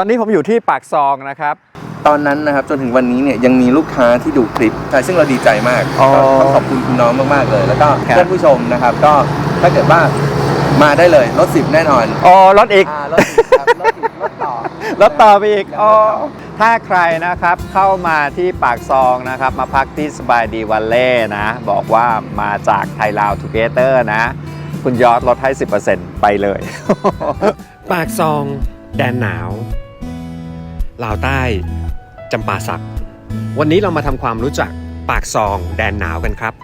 ตอนนี้ผมอยู่ที่ปากซองนะครับ ตอนนั้นนะครับจนถึงวันนี้เนี่ยยังมีลูกค้าที่ดูคลิปใช่ซึ่งเราดีใจมากอ๋อก็ต้องขอบคุณคุณน้องมากๆเลย แล้วก็ครับเพื่อนผู้ชมนะครับ ก็ถ้าเกิดว่ามาได้เลยลดสิบแน่นอนอ๋อรถอีก อ่ารถสิบครับรถสิบรถต่อ รถต่อไปอีกอ๋อถ้าใครนะครับเข้ามาที่ปากซองนะครับ มาพักที่สบายดีวันเล่นะ บอกว่ามาจากไทยลาวทูเกเตอร์นะ คุณยอดลดให้ 10%ไปเลย ปากซอง แดนหนาว ลาวใต้จำปาสัก วันนี้เรามาทำความรู้จักปากซองแดนหนาวกันครับ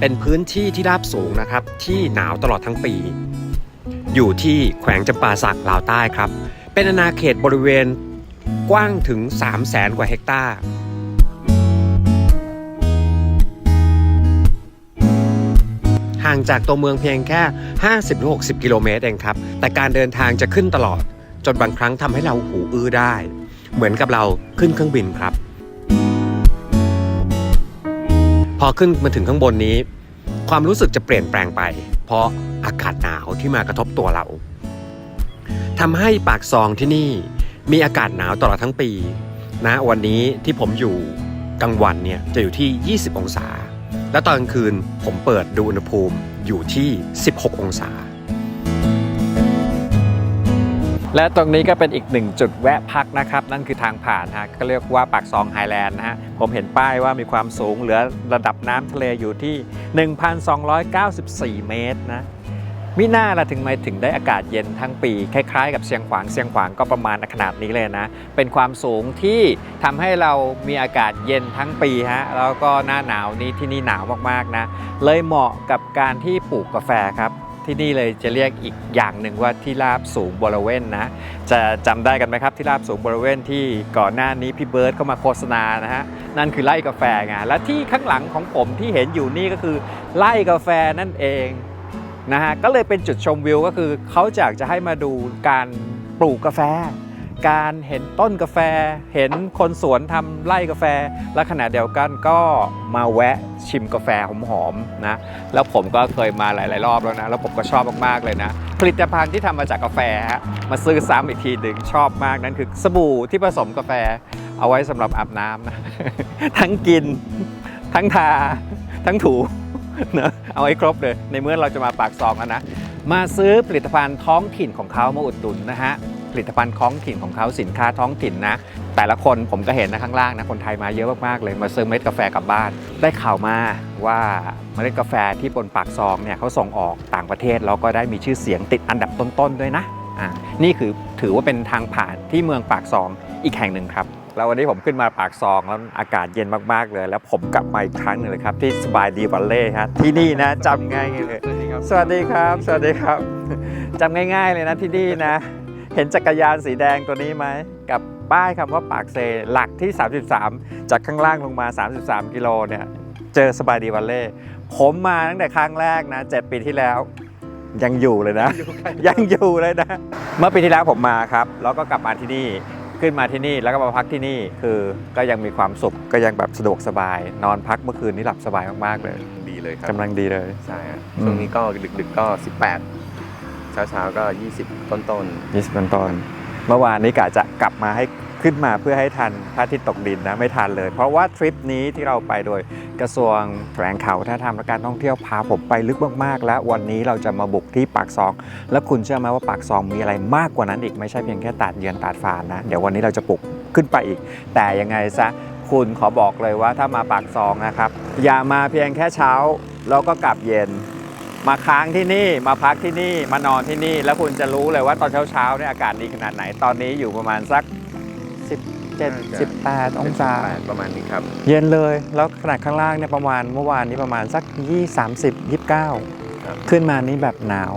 เป็นพื้นที่ที่ราบสูงนะครับ ที่หนาวตลอดทั้งปี อยู่ที่แขวงจำปาสักลาวใต้ครับ เป็นอาณาเขตบริเวณกว้างถึง 3 0 0แสนกว่าเฮกตาร์ห่างจากตัวเมืองเพียงแค่ 50-60 กิโลเมตรเองครับ แต่การเดินทางจะขึ้นตลอด จนบางครั้งทำให้เราหูอื้อได้ เหมือนกับเราขึ้นเครื่องบินครับ พอขึ้นมาถึงข้างบนนี้ ความรู้สึกจะเปลี่ยนแปลงไป เพราะอากาศหนาวที่มากระทบตัวเราทำให้ปากซองที่นี่มีอากาศหนาวตลอดทั้งปี นะวันนี้ที่ผมอยู่กลางวันเนี่ยจะอยู่ที่ 20 องศา แล้วตอนกลางคืนผมเปิดดูอุณหภูมิอยู่ที่ 16 องศา และตรงนี้ก็เป็นอีกหนึ่งจุดแวะพักนะครับ นั่นคือทางผ่านฮะก็เรียกว่าปากซองไฮแลนด์นะฮะผมเห็นป้ายว่ามีความสูงเหลือระดับน้ำทะเลอยู่ที่ 1,294 เมตรนะมิน่าละถึงไม่ถึงได้อากาศเย็นทั้งปี คล้ายๆ กับเชียงขวางเชียงขวางก็ประมาณขนาดนี้เลยนะ เป็นความสูงที่ทำให้เรามีอากาศเย็นทั้งปีฮะแล้วก็หน้าหนาวนี้ที่นี่หนาวมากๆนะ เลยเหมาะกับการที่ปลูกกาแฟครับ ที่นี่เลยจะเรียกอีกอย่างหนึ่งว่าที่ราบสูงบริเวณนะ จะจำได้กันไหมครับที่ราบสูงบริเวณที่ก่อนหน้านี้พี่เบิร์ดเข้ามาโฆษณานะฮะนั่นคือไร่กาแฟไงและที่ข้างหลังของผมที่เห็นอยู่นี่ก็คือไร่กาแฟนั่นเองนะฮะก็เลยเป็นจุดชมวิวก็คือเขาอยากจะให้มาดูการปลูกกาแฟ การเห็นต้นกาแฟ เห็นคนสวนทำไร่กาแฟ และขณะเดียวกันก็มาแวะชิมกาแฟหอมๆนะแล้วผมก็เคยมาหลาย ๆ รอบแล้วนะ แล้วผมก็ชอบมากๆเลยนะ ผลิตภัณฑ์ที่ทำมาจากกาแฟฮะมาซื้อซ้ำอีกทีหนึ่งชอบมากนั่นคือสบู่ที่ผสมกาแฟเอาไว้สำหรับอาบน้ำนะทั้งกิน ทั้งทา ทั้งถูนะเอาให้ครบเลย ในเมื่อเราจะมาปากซองแล้วนะ มาซื้อผลิตภัณฑ์ท้องถิ่นของเขามาอุดหนุนนะฮะ ผลิตภัณฑ์ท้องถิ่นของเขาสินค้าท้องถิ่นนะ แต่ละคนผมก็เห็นนะข้างล่างนะคนไทยมาเยอะมากๆเลยมาซื้อเม็ดกาแฟกลับบ้าน ได้ข่าวมาว่าเมล็ดกาแฟที่บนปากซองเนี่ยเขาส่งออกต่างประเทศแล้วก็ได้มีชื่อเสียงติดอันดับต้นๆด้วยนะอ่านี่คือถือว่าเป็นทางผ่านที่เมืองปากซองอีกแห่งหนึ่งครับแล้ววันนี้ผมขึ้นมาปากซองแล้วอากาศเย็นมากๆเลย แล้วผมกลับมาอีกครั้งหนึ่งเลยครับ ที่สบายดีวันเล่ครับที่นี่นะจำง่ายๆเลยสวัสดีครับ สวัสดีครับจำง่าย ๆเลยนะที่นี่นะ เห็นจักรยานสีแดงตัวนี้ไหม กับป้ายคำว่าปากเซหลักที่ 33 จากข้างล่างลงมา 33 กิโลเนี่ยเจอสบายดีวันเล่ผมมาตั้งแต่ครั้งแรกนะ 7 ปีที่แล้ว ยังอยู่เลยนะ ยังอยู่เลยนะ เมื่อปีที่แล้วผมมาครับ แล้วก็กลับมาที่นี่ขึ้นมาที่นี่แล้วก็มาพักที่นี่คือก็ยังมีความสุขก็ยังแบบสะดวกสบาย นอนพักเมื่อคืนนี้หลับสบายมากๆเลย ดีเลยครับกำลังดีเลย ใช่ฮะอืมช่วงนี้ก็ดึกๆก็ 18 เช้าๆก็ 20 ต้นต้นต้นเมื่อวานนี้กะจะกลับมาให้ขึ้นมาเพื่อให้ทันพระอาทิตย์ตกดินนะไม่ทันเลย เพราะว่าทริปนี้ที่เราไปโดยกระทรวงแถลงข่าววัฒนธรรมและการท่องเที่ยวพาผมไปลึกมากๆ แล้ววันนี้เราจะมาบุกที่ปากซอง แล้วคุณเชื่อไหมว่าปากซองมีอะไรมากกว่านั้นอีกไม่ใช่เพียงแค่ตาดเยือนตาดฟานนะ เดี๋ยววันนี้เราจะปลุกขึ้นไปอีก แต่ยังไงซะคุณขอบอกเลยว่าถ้ามาปากซองนะครับอย่ามาเพียงแค่เช้าแล้วก็กลับเย็น มาค้างที่นี่มาพักที่นี่มานอนที่นี่ แล้วคุณจะรู้เลยว่าตอนเช้าๆเนี่ยอากาศดีขนาดไหนตอนนี้อยู่ประมาณสัก 17 18ๆองศา18ประมาณนี้ครับ เย็นเลยแล้วขนาดข้างล่างเนี่ยประมาณเมื่อวานนี้ประมาณสัก 20 30 29ครับขึ้นมานี่แบบหนาว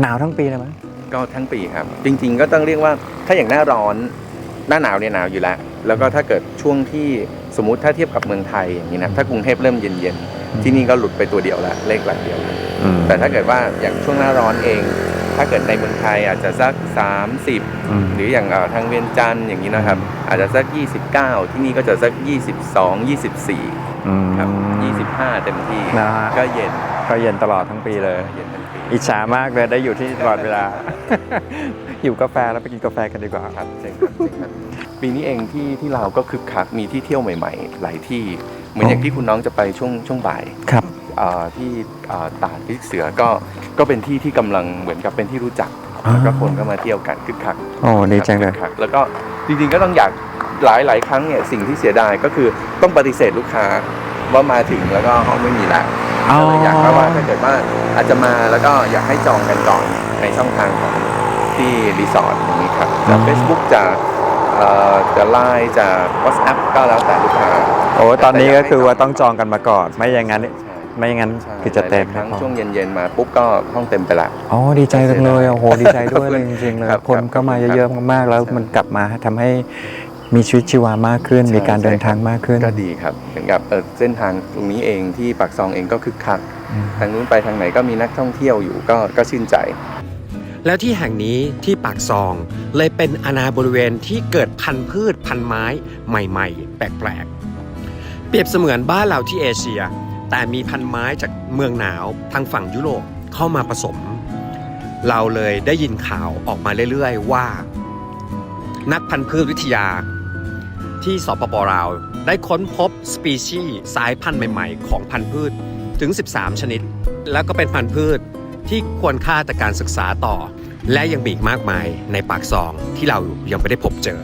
หนาวทั้งปีเลยมั้ยก็ทั้งปีครับ จริง ๆ ก็ต้องเรียกว่าถ้าอย่างหน้าร้อนหน้าหนาวเนี่ยหนาวอยู่แล้ว แล้วก็ถ้าเกิดช่วงที่สมมุติถ้าเทียบกับเมืองไทยอย่างนี้นะถ้ากรุงเทพเริ่มเย็นๆที่นี่ก็หลุดไปตัวเดียวแล้วเลขหลักเดียว แล้วแต่ถ้าเกิดว่าอย่างช่วงหน้าร้อนเอง ถ้าเกิดในเมืองไทยอาจจะสัก 30อืมหรืออย่างเอ่อทางเวียงจันทร์อย่างนี้นะครับ อาจจะสัก 29 ที่นี่ก็จะสัก 22 24อืมครับ25 เต็มที่นะฮะก็เย็นก็เย็นตลอดทั้งปีเลยเย็นทั้งปีอิจฉามากเลยได้อยู่ที่นี่ตลอดเวลาหิวกาแฟแล้วไปกินกาแฟกันดีกว่าครับเชิญครับเชิญครับปีนี้เองที่ที่เราวก็คึกคักมีที่เที่ยวใหม่ ๆ หลายที่ เหมือนอย่างที่คุณน้องจะไปช่วงช่วงบ่ายครับอ่า ที่อ่าตาดพิเสือก็ก็เป็นที่ที่กำลังเหมือนกับเป็นที่รู้จักอ่าแล้วก็คนก็มาเที่ยวกันคึกคักโอ้ดีจังเลยคึกคักแล้วก็จริงๆก็ต้องอยากหลายหลายครั้งเนี่ยสิ่งที่เสียดายก็คือต้องปฏิเสธลูกค้าว่ามาถึงแล้วก็ห้องไม่มีแล้วอ๋อก็เลยอยากว่าถ้าเกิดว่าอาจจะมาแล้วก็อยากให้จองกันก่อนในช่องทางของที่รีสอร์ทอย่างนี้ครับจาก Facebook จากเอ่อจะไลน์จาก WhatsApp ก็แล้วแต่ลูกค้าโอ้ตอนนี้ก็คือว่าต้องจองกันมาก่อน ไม่อย่างนั้นใช่ ไม่อย่างนั้นใช่คือจะเต็มหลายๆครั้งช่วงเย็นๆมาปุ๊บก็ห้องเต็มไปละอ๋อดีใจจังเลยโอ้โหดีใจด้วยเลยจริงๆเลยครับคนครับก็มาเยอะๆมากๆแล้วใช่มันกลับมาทำให้มีชีวิตชีวามากขึ้นใช่มีการเดินใช่ครับทางมากขึ้นก็ดีครับเหมือนกับเอ่อเส้นทางตรงนี้เองที่ปากซองเองก็คึกคักอืมทางนู้นไปทางไหนก็มีนักท่องเที่ยวอยู่ก็ก็ชื่นใจ แล้วที่แห่งนี้ที่ปากซองเลยเป็นอาณาบริเวณที่เกิดพันธุ์พืชพันธุ์ไม้ใหม่ ๆ แปลกๆเปรียบเสมือนบ้านเราที่เอเชีย แต่มีพันไม้จากเมืองหนาวทางฝั่งยุโรปเข้ามาผสม เราเลยได้ยินข่าวออกมาเรื่อยๆว่า นักพันธุ์พืชวิทยา ที่สปปลาวได้ค้นพบสปีชีส์สายพันธุ์ใหม่ๆ ของพันธุ์พืชถึง 13 ชนิด แล้วก็เป็นพันธุ์พืชที่ควรค่าแต่การศึกษาต่อ และยังมีอีกมากมายในปากซองที่เรายังไม่ได้พบเจอ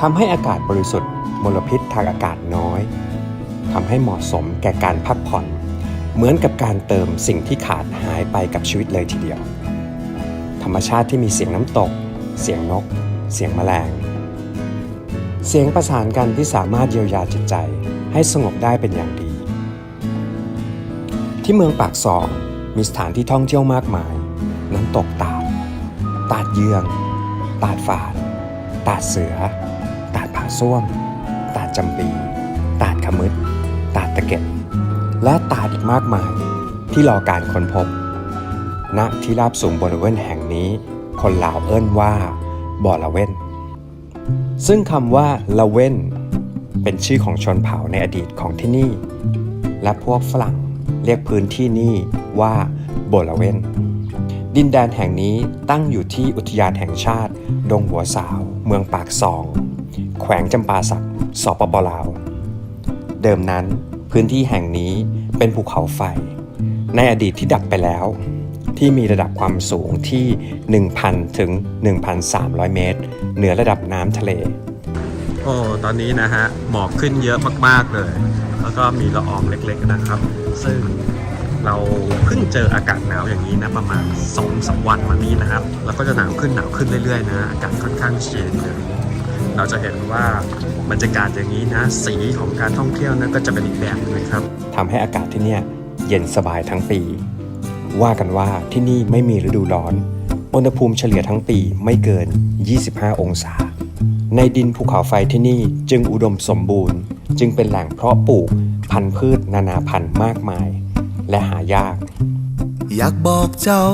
ทำให้อากาศบริสุทธิ์ มลพิษทางอากาศน้อยทำให้เหมาะสมแก่การพักผ่อน เหมือนกับการเติมสิ่งที่ขาดหายไปกับชีวิตเลยทีเดียว ธรรมชาติที่มีเสียงน้ำตก เสียงนก เสียงแมลง เสียงประสานกันที่สามารถเยียวยาจิตใจให้สงบได้เป็นอย่างดี ที่เมืองปากซองมีสถานที่ท่องเที่ยวมากมาย น้ำตกตาด ตาดเยือง ตาดฝาด ตาดเสือ ตาดผาส้วม ตาดจำปี ตาดขมึด ตาดตะเก็บ และตาดอีกมากมาย ที่รอการค้นพบ ณ ที่ราบสูงบริเวณแห่งนี้ คนลาวเอิ้นว่า บ่อละเว้น ซึ่งคำว่าละเว้น เป็นชื่อของชนเผ่าในอดีตของที่นี่ และพวกฝรั่งเรียกพื้นที่นี่ว่าโบลาเวนดินแดนแห่งนี้ตั้งอยู่ที่อุทยานแห่งชาติ ดงหัวสาว เมืองปากซอง แขวงจำปาสักสปปลาว เดิมนั้นพื้นที่แห่งนี้เป็นภูเขาไฟ ในอดีตที่ดับไปแล้ว ที่มีระดับความสูงที่ 1,000 ถึง 1,300 เมตร เหนือระดับน้ำทะเล โอ้ ตอนนี้นะฮะ หมอกขึ้นเยอะมาก ๆ เลย แล้วก็มีละอองเล็ก ๆ นะครับ ซึ่งเราเพิ่งเจออากาศหนาวอย่างนี้นะประมาณ2อสวันมานี้นะครับ แล้วก็จะหนาวขึ้นหนาวขึ้นเรื่อยๆนะ อากาศค่อนข้างเย็นเลย เราจะเห็นว่าบรรยากาศอย่างนี้นะสีของการท่องเที่ยวนะก็จะเป็นอีกแบบหนึงเลยครับทำให้อากาศที่เนี่ยเย็นสบายทั้งปี ว่ากันว่าที่นี่ไม่มีฤดูร้อน อุณหภูมิเฉลี่ยทั้งปีไม่เกิน 25 องศา ในดินภูเขาไฟที่นี่จึงอุดมสมบูรณ์ จึงเป็นแหล่งเพาะปลูกพันธุ์พืชนานาพันธุ์มากมาย และหายาก อยากบอกเจ้า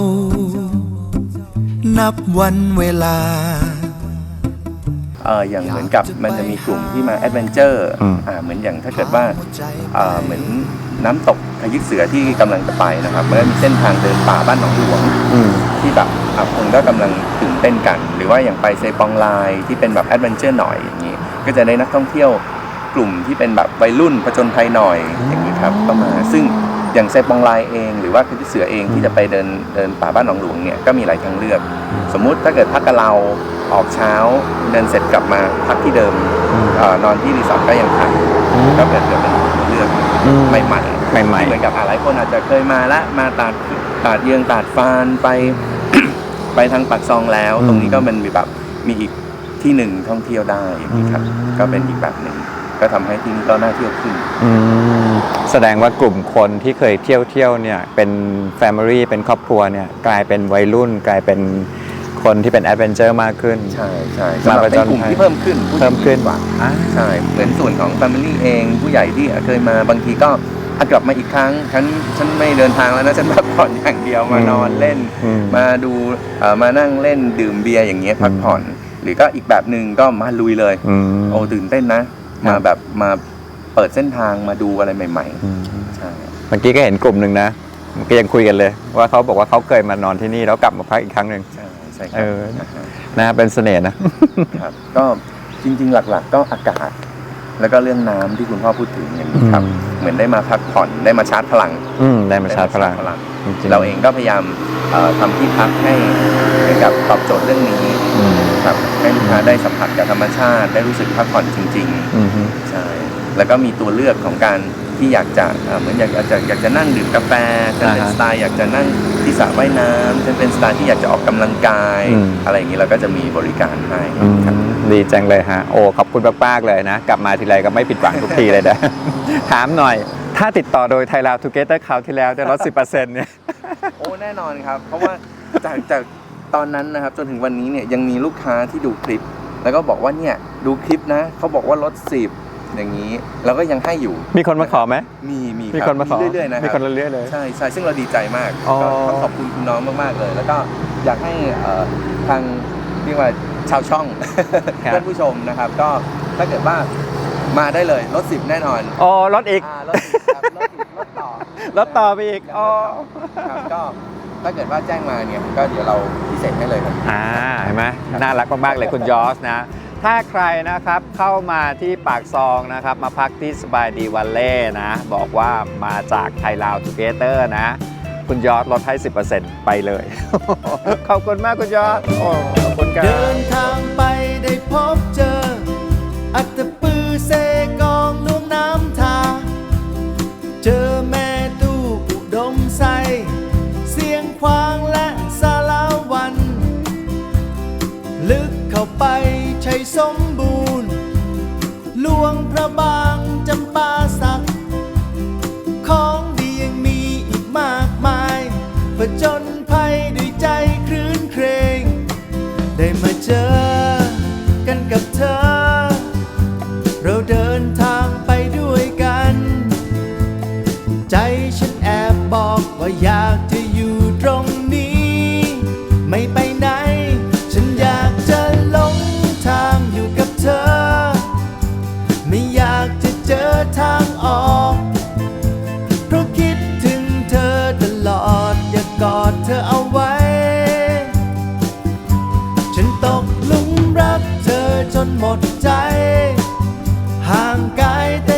นับวันเวลา เอออย่างเหมือนกับมันจะมีกลุ่มที่มาแอดเวนเจอร์อืม อ่าเหมือนอย่างถ้าเกิดว่าอ่าเหมือนน้ำตกขยิกเสือที่กำลังจะไปนะครับมันก็มีเส้นทางเดินป่าบ้านหนองหลวง อืม ที่แบบอะคนก็กำลังตื่นเต้นกัน หรือว่าอย่างไปเซปองไลน์ที่เป็นแบบแอดเวนเจอร์หน่อยอย่างนี้ ก็จะได้นักท่องเที่ยวกลุ่มที่เป็นแบบวัยรุ่นผจญภัยหน่อยอย่างนี้ครับก็มาซึ่ง อย่างเซปองไลน์เอง หรือว่าคือเสือเองที่จะไปเดินเดินป่าบ้านหนองหลวงเนี่ยก็มีหลายทางเลือก สมมุติถ้าเกิดพักกับเราออกเช้าเดินเสร็จกลับมาพักที่เดิมอืมเอ่อนอนที่รีสอร์ทก็ยังทันก็เกิดเกิดเป็นทางเลือกอืมใหม่ๆใหม่เหมือนกับอะหลายคนอาจจะเคยมาละมาตาดตาดเยืองตาดฟานไป ไปทางปากซองแล้วอืมตรงนี้ก็มันมีแบบมีอีกที่หนึ่งท่องเที่ยวได้อย่างนี้ครับอืมก็เป็นอีกแบบหนึ่ง ก็ทำให้ที่นี่ก็น่าเที่ยวขึ้นๆอืมแสดงว่ากลุ่มคนที่เคยเที่ยวเที่ยวเนี่ยเป็นแฟมิลี่เป็นครอบครัวเนี่ยกลายเป็นวัยรุ่น กลายเป็นคนที่เป็นแอดเวนเจอร์มากขึ้น ใช่ใช่มาสำหรับประเป็นจนกลุ่มภัยที่เพิ่มขึ้นผู้หญิงเพิ่มขึ้นดีกว่าอ่าใช่เหมือนส่วนของ Family เองผู้ใหญ่ที่เคยมาบางทีก็อะกลับมาอีกครั้งฉันฉันไม่เดินทางแล้วนะฉันพักผ่อนอย่างเดียวมานอนเล่นอืมมาดูเอ่อมานั่งเล่นดื่มเบียร์อย่างเงี้ยพักผ่อน หรือก็อีกแบบหนึ่งก็มาลุยเลยอืมโอ้ตื่นเต้นนะครับ มาแบบมาเปิดเส้นทางมาดูอะไรใหม่อืมๆใช่เมื่อกี้ก็เห็นกลุ่มหนึ่งนะเมื่อกี้ยังคุยกันเลย ว่าเขาบอกว่าเขาเคยมานอนที่นี่แล้วกลับมาพักอีกครั้งหนึ่งใช่ใช่คเอรับอนะฮะนะเป็นเสน่ห์นะครับ ก็จริง ๆ หลักๆ ก็อากาศ แล้วก็เรื่องน้ำที่คุณพ่อพูดถึงอย่างนี้ครับอืมเหมือนได้มาพักผ่อนได้มาชาร์จพลัง อืมได้มาชาร์จพลังได้มจริงๆเราเองก็พยายามเอ่อทำที่พักให้เหมือนกับตอบโจทย์เรื่องนี้อืม ครับให้ลูกค้าได้สัมผัสกับธรรมชาติ ได้รู้สึกพักผ่อนจริงอืมฮึๆใช่แล้วก็มีตัวเลือกของการที่อยากจะเอ่อเหมือนอยากอยากจะอยากจะนั่งดื่มกาแฟฉันเป็นสไตล์อยากจะนั่งที่สระว่ายน้ำฉันเป็นสไตล์ที่อยากจะออกกำลังกายอะไรอย่างนี้เราก็จะมีบริการให้อืมครับ ดีจังเลยฮะ โอ้ ขอบคุณมาก ๆ เลยนะ กลับมาทีไรก็ไม่ผิดหวังทุกทีเลยนะ ถามหน่อย ถ้าติดต่อโดยไทยลาวทูเกเตอร์คราวที่แล้วได้ลด 10%เนี่ย โอ้แน่นอนครับ เพราะว่าจากจาก ตอนนั้นนะครับจนถึงวันนี้เนี่ยยังมีลูกค้าที่ดูคลิป แล้วก็บอกว่าเนี่ยดูคลิปนะเขาบอกว่าลดสิบอย่างนี้เราก็ยังให้อยู่ มีคนมาขอไหมมีมีมีรับคนมาขอเรื่อยๆนะคมีรับคนเรื่อยๆเลยใช่ใช่ซึ่งเราดีใจมากอ๋อก็ต้องขอบคุณคุณน้องมากๆเลย แล้วก็อยากให้เอ่อทางเรียกว่าชาวช่องครับท่านผู้ชมนะครับ ก็ถ้าเกิดว่ามาได้เลยลดสิบแน่นอนอ๋อลดอีกอ่าลดสิบครับลดสิบลดต่อลดต่อไปอีกอ๋อครับก็ ถ้าเกิดว่าแจ้งมาเนี่ยก็เดี๋ยวเราพิเศษให้เลยครับ อ่าเห็นไหมน่ารักมากๆเลยคุณยอสนะ ถ้าใครนะครับเข้ามาที่ปากซองนะครับ มาพักที่สบายดีวันเล่นะ บอกว่ามาจากไทยลาวทูเกเตอร์นะ คุณยอสลดให้ 10%ไปเลย ขอบคุณมากคุณยอสโอ้ขอบคุณครับ เดินทาง ไปใช้สมบูรณ์หลวงพระบางจำปาสัก ของดียังมีอีกมากมายผจญภัยด้วยใจครื้นเครงได้มาเจอกันกับเธอ เราเดินทางไปด้วยกัน ใจฉันแอบบอกว่าอยากจะ กหลุมรักเธอจนหมดใจ ห่างไกลแต่